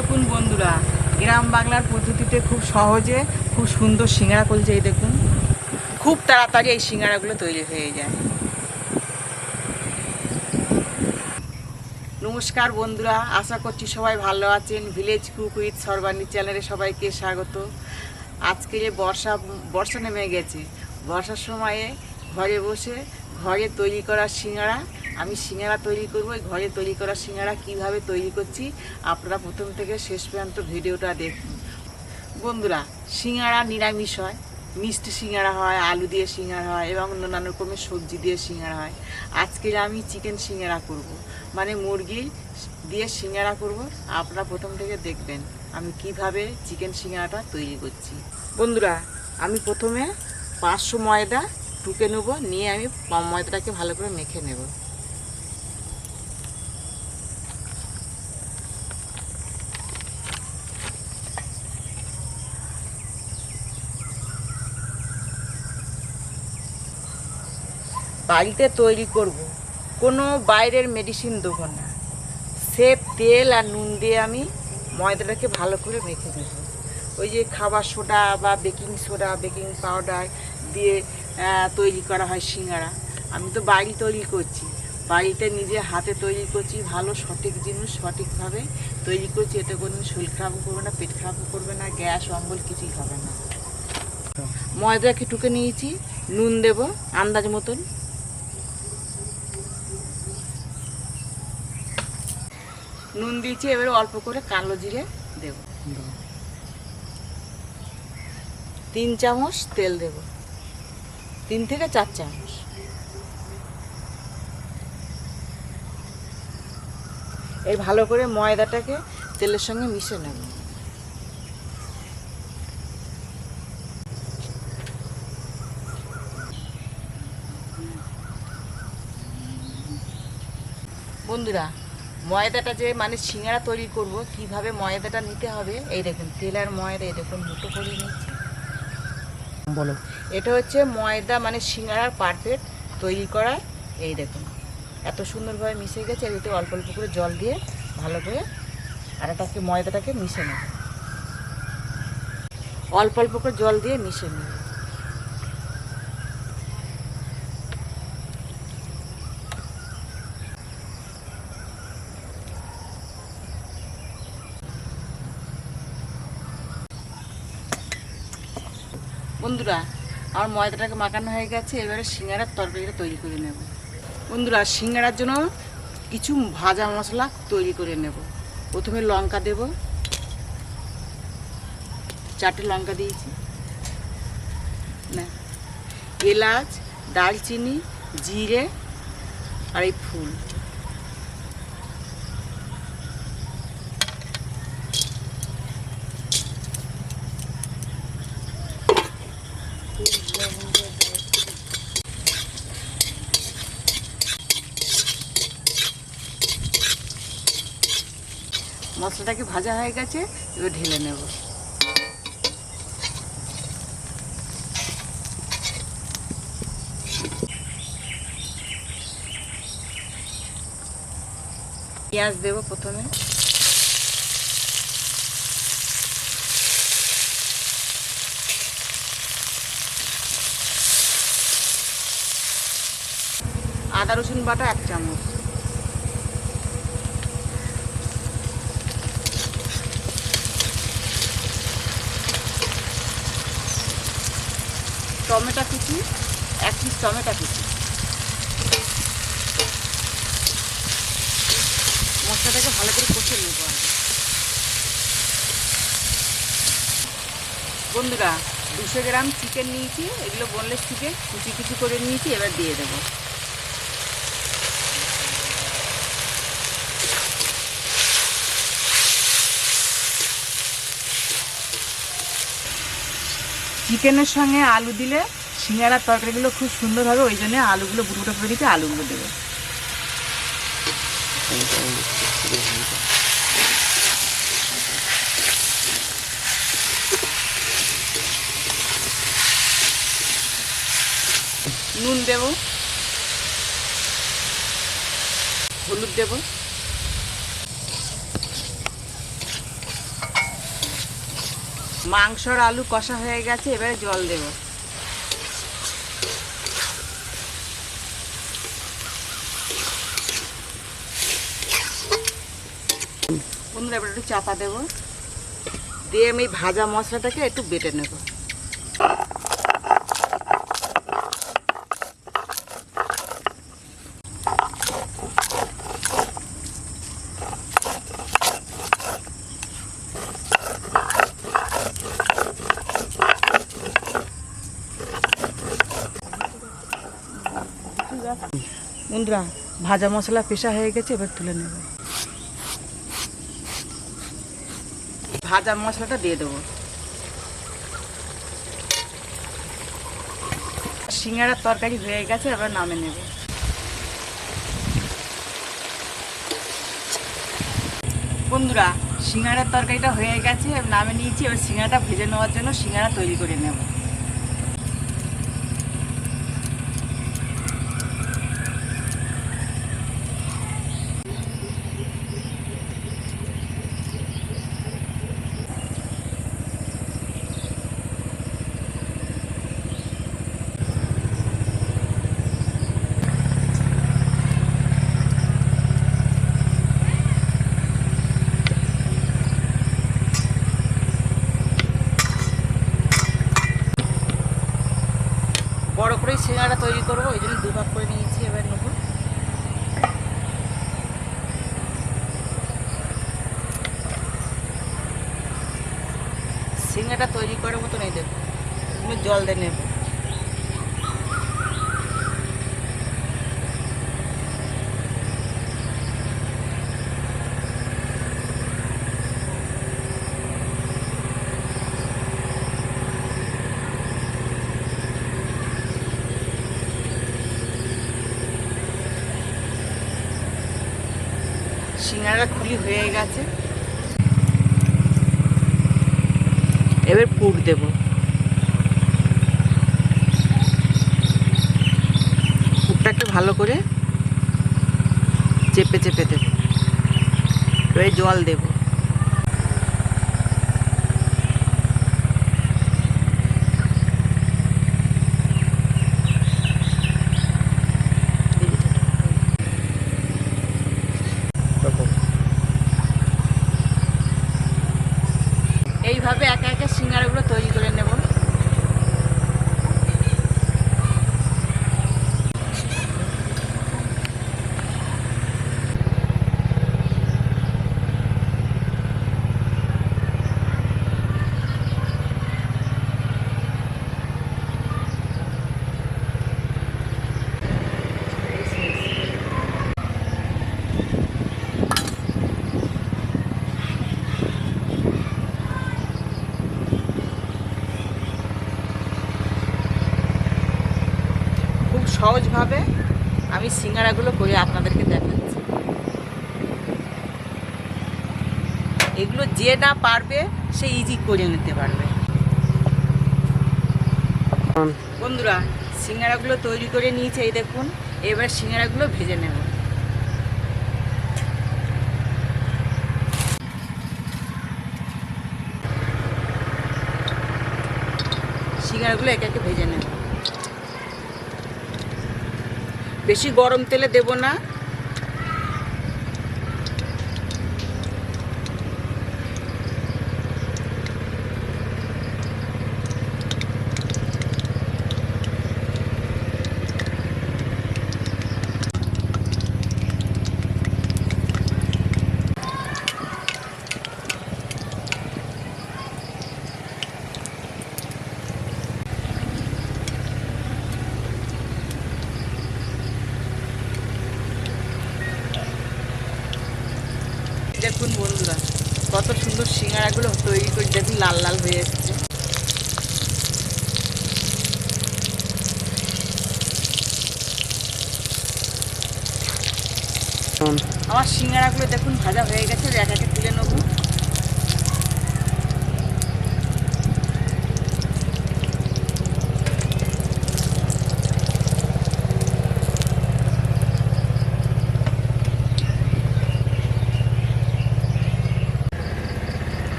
দেখুন বন্ধুরা, গ্রাম বাংলার পদ্ধতিতে খুব সহজে খুব সুন্দর সিঙ্গারা করছে এই দেখুন, খুব তাড়াতাড়ি এই সিঙ্গারাগুলো তৈরি হয়ে যায়। নমস্কার বন্ধুরা, আশা করছি সবাই ভালো আছেন। ভিলেজ কুক উইথ সর্বাণী চ্যানেলে সবাইকে স্বাগত। আজকে যে বর্ষা বর্ষা নেমে গেছে। বর্ষার সময়ে ঘরে বসে ঘরে তৈরি করা সিঙ্গারা আমি সিঙ্গারা তৈরি করব ঘরে তৈরি করা সিঙ্গারা কীভাবে তৈরি করছি, আপনারা প্রথম থেকে শেষ পর্যন্ত ভিডিওটা দেখুন। বন্ধুরা, সিঙ্গারা নিরামিষ হয়, মিষ্টি সিঙ্গারা হয়, আলু দিয়ে সিঙ্গারা হয়, এবং নানান রকমের সবজি দিয়ে সিঙ্গারা হয়। আজকে আমি চিকেন সিঙ্গারা করব। মানে মুরগি দিয়ে সিঙ্গারা করব, আপনারা প্রথম থেকে দেখবেন আমি কীভাবে চিকেন সিঙ্গারাটা তৈরি করছি। বন্ধুরা, আমি প্রথমে পাঁচশো ময়দা টুকে নেব, নিয়ে আমি ময়দাটাকে ভালো করে মেখে নেব। বাড়িতে তৈরি করব। কোনো বাইরের মেডিসিন দেবো না। সেপ, তেল আর নুন দিয়ে আমি ময়দাটাকে ভালো করে মেখে নেব। ওই যে খাবার সোডা বা বেকিং সোডা বেকিং পাউডার দিয়ে তৈরি করা হয় সিঙ্গারা। আমি তো বাড়ি তৈরি করছি। বাড়িতে নিজে হাতে তৈরি করছি, ভালো সঠিক জিনিস সঠিকভাবে তৈরি করছি। এতে কোনো শরীর খারাপও করবে না, পেট খারাপও করবে না, গ্যাস, অম্বল কিছুই হবে না। ময়দাকে টুকে নিয়েছি, নুন দেব, আন্দাজ মতন। নুন দিয়েছি, এবারে অল্প করে কালো জিরে দেব। তিন চামচ তেল দেব। তিন থেকে চার চামচ। এই ভালো করে ময়দাটাকে তেলের সঙ্গে মিশে নেব। বন্ধুরা ময়দাটা যে মানে সিঙ্গারা তৈরি করব কীভাবে ময়দাটা নিতে হবে এই দেখুন তেল আর ময়দা এই দেখুন দুটো করে নিচ্ছি। বলো। এটা হচ্ছে ময়দা মানে সিঙ্গারার পারফেক্ট তৈরি করার এই দেখুন। এত সুন্দরভাবে মিশে গেছে ভিতরে অল্প অল্প করে জল দিয়ে ভালো করে আর এটাকে ময়দাটাকে মিশে নেব। অল্প অল্প করে জল দিয়ে মিশে নেব। বন্ধুরা, আমার ময়দাটাকে মাখানো হয়ে গেছে, এবারে সিঙ্গারার তরকারিটা তৈরি করে নেব। বন্ধুরা, সিঙ্গারার জন্য কিছু ভাজা মশলা তৈরি করে নেব। প্রথমে লঙ্কা দেব। চারটে লঙ্কা দিয়েছি। না এলাচ, দারচিনি, জিরে আর এই ফুল। মশলাটাকে ভাজা হয়ে গেছে, এবার ঢেলে নেব। পেঁয়াজ দেব প্রথমে। আদা রসুন বাটা এক চামচ। টমেটো কুচি, এক পিস টমেটো কুচি। মশলাটাকে ভালো করে কষে নেব বন্ধুরা, দুশো গ্রাম চিকেন নিয়েছি, এগুলো বোনলেস চিকেন কুচি কুচি করে নিয়েছি, এবার দিয়ে দেবো। চিকেনের সঙ্গে আলু দিলে সিঙ্গারার তরকারিগুলো খুব সুন্দর হবে, ওই জন্য আলুগুলো বুটো বুটো করে দিতে আলুগুলো দেবো। নুন দেব। হলুদ দেব। মাংসর আলু কষা হয়ে গেছে, এবারে জল দেব। বন্ধুরা, এবার একটু চাপা দেব। দিয়ে আমি ভাজা মশলাটাকে একটু বেটে নেব। বন্ধুরা, ভাজা মশলা পেশা হয়ে গেছে, এবার তুলে নেব। ভাজা মশলাটা দিয়ে দেবো। সিঙ্গাড়ার তরকারি হয়ে গেছে, এবার নামে নেব। বন্ধুরা সিঙ্গাড়ার তরকারিটা হয়ে গেছে নামে নিয়েছি, এবার সিঙ্গাড়াটা ভেজে নেওয়ার জন্য সিঙ্গাড়া তৈরি করে নেব বড় করেই সিঙ্গাড়া তৈরি করব, ওই জন্য দুভাগ করে নিয়েছি এবার নেব। সিঙ্গাটা তৈরি করার মতো নেই দেখো তুমি জল দিয়ে নেব। সিঙ্গারা খুলি হয়ে গেছে। এবার পুর দেব। পুরটাকে ভালো করে চেপে চেপে দেব। এবার জল দেব তারপর এইভাবে একা একা সিঙ্গারাগুলো তৈরি করে নেব খুব সহজভাবে আমি সিঙ্গারাগুলো করে আপনাদেরকে দেখাচ্ছি। এগুলো যে না পারবে, সে ইজি করে নিতে পারবে। বন্ধুরা, সিঙ্গারাগুলো তৈরি করে নিয়েছে, এই দেখুন। এবার সিঙ্গারাগুলো ভেজে নেব। সিঙ্গারাগুলো একে একে ভেজে নেব। বেশি গরম তেলে দেব না দেখুন বন্ধুরা কত সুন্দর সিঙ্গারাগুলো তৈরি করে দেখুন লাল লাল হয়ে এসছে। আমার সিঙ্গারাগুলো দেখুন ভাজা হয়ে গেছে এক একে তুলে নেব।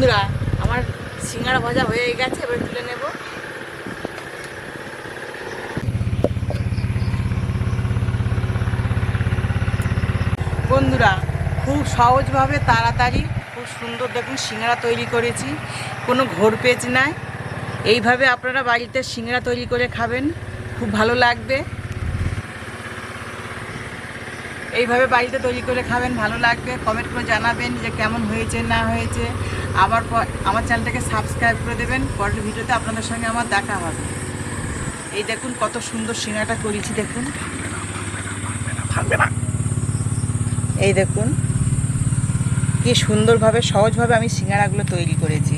বন্ধুরা, আমার সিঙ্গারা ভাজা হয়ে গেছে, এবার তুলে নেব। বন্ধুরা, খুব সহজভাবে তাড়াতাড়ি, খুব সুন্দর দেখুন সিঙ্গারা তৈরি করেছি, কোনো ঘোর পেঁচ নাই। এইভাবে আপনারা বাড়িতে সিঙ্গারা তৈরি করে খাবেন, খুব ভালো লাগবে। এইভাবে বাড়িতে তৈরি করে খাবেন, ভালো লাগবে। কমেন্ট করে জানাবেন যে কেমন হয়েছে, না হয়েছে। আবার আমার চ্যানেলটাকে সাবস্ক্রাইব করে দেবেন। পরের ভিডিওতে আপনাদের সঙ্গে আমার দেখা হবে। এই দেখুন কত সুন্দর সিঙ্গাটা করেছি, দেখুন। এই দেখুন, কি সুন্দরভাবে, সহজভাবে আমি সিঙ্গারাগুলো তৈরি করেছি।